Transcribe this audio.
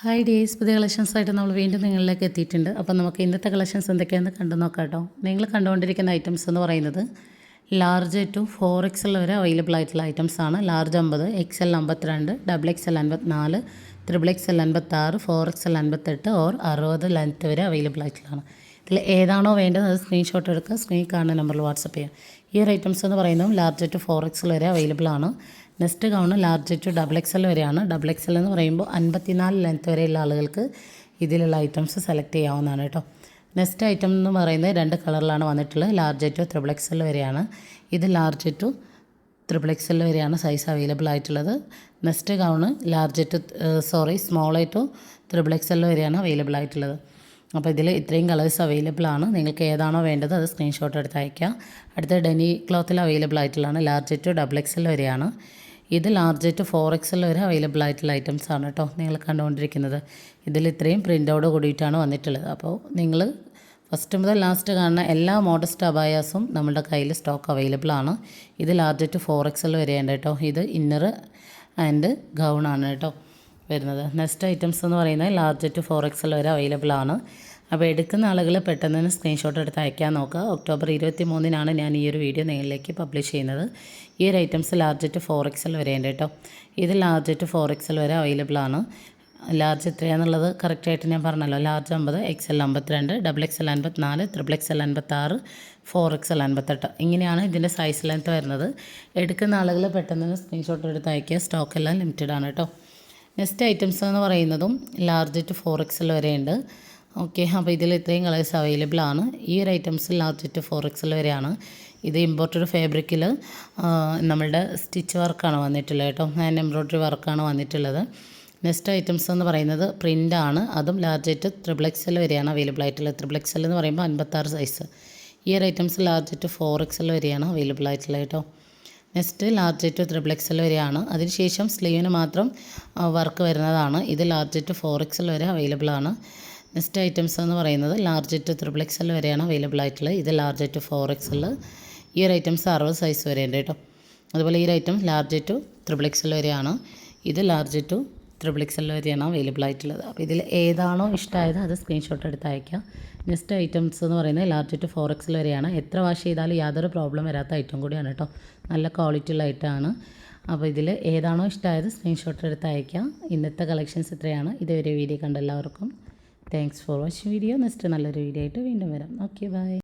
Hi days പുതിയ collections ആയിട്ട് നമ്മൾ വീണ്ടും നിങ്ങളിലേക്ക് എത്തിയിട്ടുണ്ട്. അപ്പോൾ നമുക്ക് ഇന്നത്തെ കളക്ഷൻസ് എന്തൊക്കെയാണെന്ന് കണ്ടു നോക്കാം കേട്ടോ. നിങ്ങൾ കണ്ടുകൊണ്ടിരിക്കുന്ന ഐറ്റംസ് എന്ന് പറയുന്നത് large to four X L വരെ അവൈലബിൾ ആയിട്ടുള്ള ഐറ്റംസ് ആണ്. ലാർജ് അമ്പത് എക്സ് എൽ അമ്പത്തിരണ്ട് ഡബിൾ എക്സ് എൽ അൻപത്തിനാല് ത്രിബിൾ എക്സ് എൽ അൻപത്താറ് ഫോർ എക്സ് എൽ അൻപത്തെട്ട് ഓർ അറുപത് ലെങ്ത്ത് വരെ അവൈലബിൾ ആയിട്ടുള്ളതാണ്. ഇതിൽ ഏതാണോ വേണ്ടത് അത് സ്ക്രീൻഷോട്ട് എടുക്കുക. സ്ക്രീൻ കാണുന്ന നമ്പറിൽ വാട്സപ്പ് ചെയ്യാം ഈ ഒരു ഐറ്റംസ് എന്ന് പറയുന്നതും large to four X L വരെ അവൈലബിൾ ആണ്. Next gown large to double X L വരെയാണ്. ഡബിൾ എക്സ് എൽ എന്ന് പറയുമ്പോൾ അൻപത്തിനാല് ലെങ്ത്ത് വരെയുള്ള ആളുകൾക്ക് ഇതിലുള്ള ഐറ്റംസ് സെലക്ട് ചെയ്യാവുന്നതാണ് കേട്ടോ. നെക്സ്റ്റ് ഐറ്റം എന്ന് പറയുന്നത് രണ്ട് കളറിലാണ് വന്നിട്ടുള്ളത്. Large to triple X L വരെയാണ്. ഇത് large to triple X L വരെയാണ് സൈസ് അവൈലബിൾ ആയിട്ടുള്ളത്. Next gown large to sorry small to triple X L വരെയാണ് അവൈലബിൾ ആയിട്ടുള്ളത്. അപ്പോൾ ഇതിൽ ഇത്രയും കളേഴ്സ് അവൈലബിൾ ആണ്. നിങ്ങൾക്ക് ഏതാണോ വേണ്ടത് അത് സ്ക്രീൻഷോട്ട് എടുത്ത് അയക്കുക അടുത്ത ഡെനി ക്ലോത്തിൽ അവൈലബിൾ ആയിട്ടുള്ളതാണ് large to double X L വരെയാണ്. ഇത് large to four X L വരെ അവൈലബിൾ ആയിട്ടുള്ള ഐറ്റംസ് ആണ് കേട്ടോ നിങ്ങൾ കണ്ടുകൊണ്ടിരിക്കുന്നത്. ഇതിൽ ഇത്രയും പ്രിന്റോട് കൂടിയിട്ടാണ് വന്നിട്ടുള്ളത്. അപ്പോൾ നിങ്ങൾ ഫസ്റ്റ് മുതൽ ലാസ്റ്റ് കാണുന്ന എല്ലാ മോഡസ്റ്റ് അബായാസും നമ്മുടെ കയ്യിൽ സ്റ്റോക്ക് അവൈലബിൾ ആണ്. ഇത് large to four X L വരെയുണ്ട് കേട്ടോ ഇത് ഇന്നർ ആൻഡ് ഗൗൺ ആണ് കേട്ടോ വരുന്നത്. നെക്സ്റ്റ് ഐറ്റംസ് എന്ന് പറയുന്നത് large to four X L വരെ അവൈലബിൾ ആണ്. അപ്പോൾ എടുക്കുന്ന ആളുകൾ പെട്ടെന്ന് തന്നെ സ്ക്രീൻഷോട്ട് എടുത്ത് അയക്കാൻ നോക്കുക. ഒക്ടോബർ ഇരുപത്തി മൂന്നിനാണ് ഞാൻ ഈ ഒരു വീഡിയോ നിങ്ങളിലേക്ക് പബ്ലിഷ് ചെയ്യുന്നത്. ഈ ഒരു items large to four X L വരെയുണ്ട് കേട്ടോ. ഇത് large to four X L വരെ അവൈലബിൾ ആണ്. ലാർജ് എത്രയാണെന്നുള്ളത് കറക്റ്റായിട്ട് ഞാൻ പറഞ്ഞല്ലോ. ലാർജ് അമ്പത് എക്സ് എൽ അമ്പത്തിരണ്ട് ഡബിൾ എക്സ് എൽ അൻപത്തിനാല് ത്രിബിൾ എക്സ് എൽ അൻപത്താറ് ഫോർ എക്സ് എൽ അൻപത്തെട്ട്. ഇങ്ങനെയാണ് ഇതിന്റെ സൈസ് ലെങ്ത്ത് വരുന്നത്. എടുക്കുന്ന ആളുകൾ പെട്ടെന്ന് തന്നെ സ്ക്രീൻഷോട്ട് എടുത്ത് അയക്കുക. സ്റ്റോക്ക് എല്ലാം ലിമിറ്റഡ് ആണ് കേട്ടോ. നെക്സ്റ്റ് ഐറ്റംസ് എന്ന് പറയുന്നതും large to four X L വരെയുണ്ട് ഓക്കെ അപ്പോൾ ഇതിൽ ഇത്രയും കളേഴ്സ് അവൈലബിൾ ആണ്. ഈ ഒരു items large to four X L വരെയാണ്. ഇത് ഇമ്പോർട്ടഡ് ഫാബ്രിക്കിൽ നമ്മളുടെ സ്റ്റിച്ച് വർക്കാണ് വന്നിട്ടുള്ളത് കേട്ടോ. ഹാൻഡ് എംബ്രോയ്ഡറി വർക്കാണ് വന്നിട്ടുള്ളത്. നെക്സ്റ്റ് ഐറ്റംസ് എന്ന് പറയുന്നത് പ്രിന്റാണ് അതും ലാർജ് ആയിട്ട് ത്രിബിൾ എക്സൽ വരെയാണ് അവൈലബിൾ ആയിട്ടുള്ളത്. ത്രിബിൾ എക്സൽ എന്ന് പറയുമ്പോൾ അൻപത്താറ് സൈസ് ഈ ഒരു items large to four X L വരെയാണ് അവൈലബിൾ ആയിട്ടുള്ളത് കേട്ടോ. Next large to triple X L വരെയാണ്. അതിനുശേഷം സ്ലീവിന് മാത്രം വർക്ക് വരുന്നതാണ്. ഇത് large to four X L വരെ അവൈലബിൾ ആണ്. നെക്സ്റ്റ് ഐറ്റംസ് എന്ന് പറയുന്നത് large to triple X L വരെയാണ് അവൈലബിൾ ആയിട്ടുള്ളത്. ഇത് ലാർജ് ടു ഫോർ എക്സ് ഈ ഒരു ഐറ്റംസ് അറുപത് സൈസ് വരെ ഉണ്ട് കേട്ടോ. അതുപോലെ ഈ ഒരു item large to triple X വരെയാണ്. ഇത് ലാർജ് ടു ത്രിബിൾ എക്സ് വരെയാണ് അവൈലബിൾ ആയിട്ടുള്ളത്. അപ്പോൾ ഇതിൽ ഏതാണോ ഇഷ്ടമായത് അത് സ്ക്രീൻഷോട്ട് എടുത്ത് അയക്കാം നെക്സ്റ്റ് ഐറ്റംസ് എന്ന് പറയുന്നത് large to four X L വരെയാണ്. എത്ര വാഷ് ചെയ്താലും യാതൊരു പ്രോബ്ലം വരാത്ത ഐറ്റം കൂടിയാണ് കേട്ടോ. നല്ല ക്വാളിറ്റി ഉള്ള ഐറ്റമാണ് അപ്പോൾ ഇതിൽ ഏതാണോ ഇഷ്ടമായത് സ്ക്രീൻഷോട്ട് എടുത്ത് അയക്കാം ഇന്നത്തെ കളക്ഷൻസ് ഇത്രയാണ്. ഇതുവരെ വീഡിയോ കണ്ട എല്ലാവർക്കും thanks for watching video next നല്ലൊരു വീഡിയോ ആയിട്ട് വീണ്ടും വരാം. Okay bye